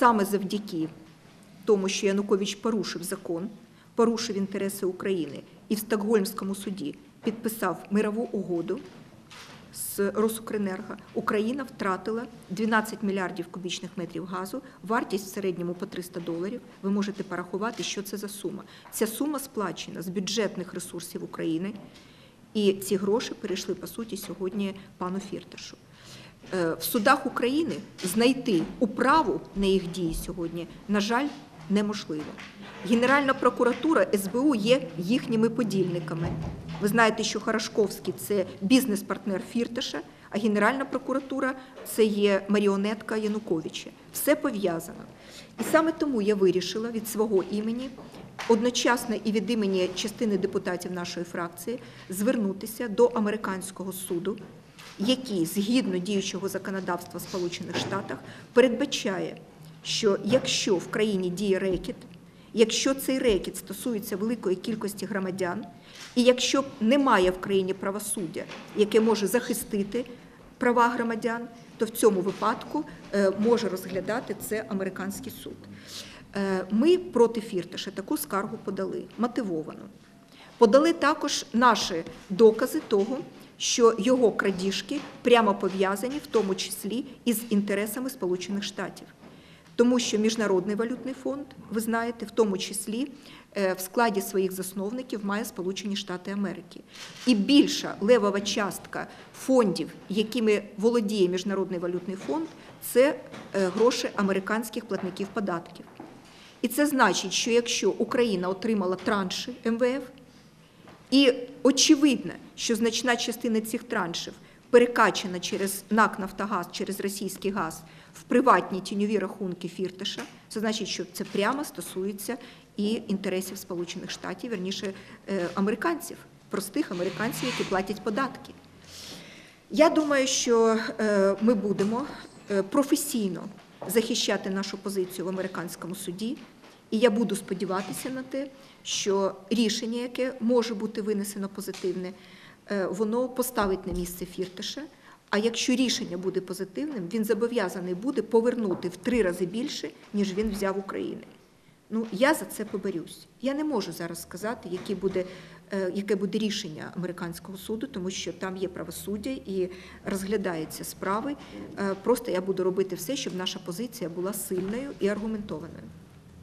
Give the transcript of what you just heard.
саме завдяки тому, що Янукович порушив закон, порушив інтереси України і в Стокгольмському суді підписав мирову угоду з Росукренерго, Україна втратила 12 мільярдів кубічних метрів газу, вартість в середньому по 300 доларів. Ви можете порахувати, що це за сума. Ця сума сплачена з бюджетних ресурсів України, і ці гроші перейшли по суті сьогодні пану Фірташу. Е, В судах України знайти управу на їх дії сьогодні, на жаль, неможливо. Генеральна прокуратура СБУ є їхніми подільниками. Ви знаєте, що Харашковський це бізнес-партнер Фірташа, а Генеральна прокуратура це є маріонетка Януковича. Все пов'язано. І саме тому я вирішила від свого імені, одночасно і від імені частини депутатів нашої фракції, звернутися до американського суду, який згідно діючого законодавства Сполучених Штатів передбачає, що якщо в країні діє рекет, якщо цей рекет стосується великої кількості громадян, і якщо немає в країні правосуддя, яке може захистити права громадян, то в цьому випадку е, може розглядати це американський суд. Е, Ми проти Фірташа таку скаргу подали, мотивовану. Подали також наші докази того, що його крадіжки прямо пов'язані, в тому числі із інтересами Сполучених Штатів. Тому що Міжнародний валютний фонд, ви знаєте, в тому числі е, в складі своїх засновників має Сполучені Штати Америки. І більша левова частка фондів, якими володіє Міжнародний валютний фонд, це е, гроші американських платників податків. І це значить, що якщо Україна отримала транші МВФ, і очевидно, що значна частина цих траншів перекачана через НАК «Нафтогаз», через російський газ в приватні тіньові рахунки Фірташа, це значить, що це прямо стосується і інтересів Сполучених Штатів, верніше е, американців, простих американців, які платять податки. Я думаю, що е, ми будемо е, професійно захищати нашу позицію в американському суді, і я буду сподіватися на те, що рішення, яке може бути винесено позитивне, е, воно поставить на місце Фірташа. А якщо рішення буде позитивним, він зобов'язаний буде повернути в три рази більше, ніж він взяв України. Ну, я за це поборюсь. Я не можу зараз сказати, яке буде, е, яке буде рішення американського суду, тому що там є правосуддя і розглядаються справи. Е, Просто я буду робити все, щоб наша позиція була сильною і аргументованою.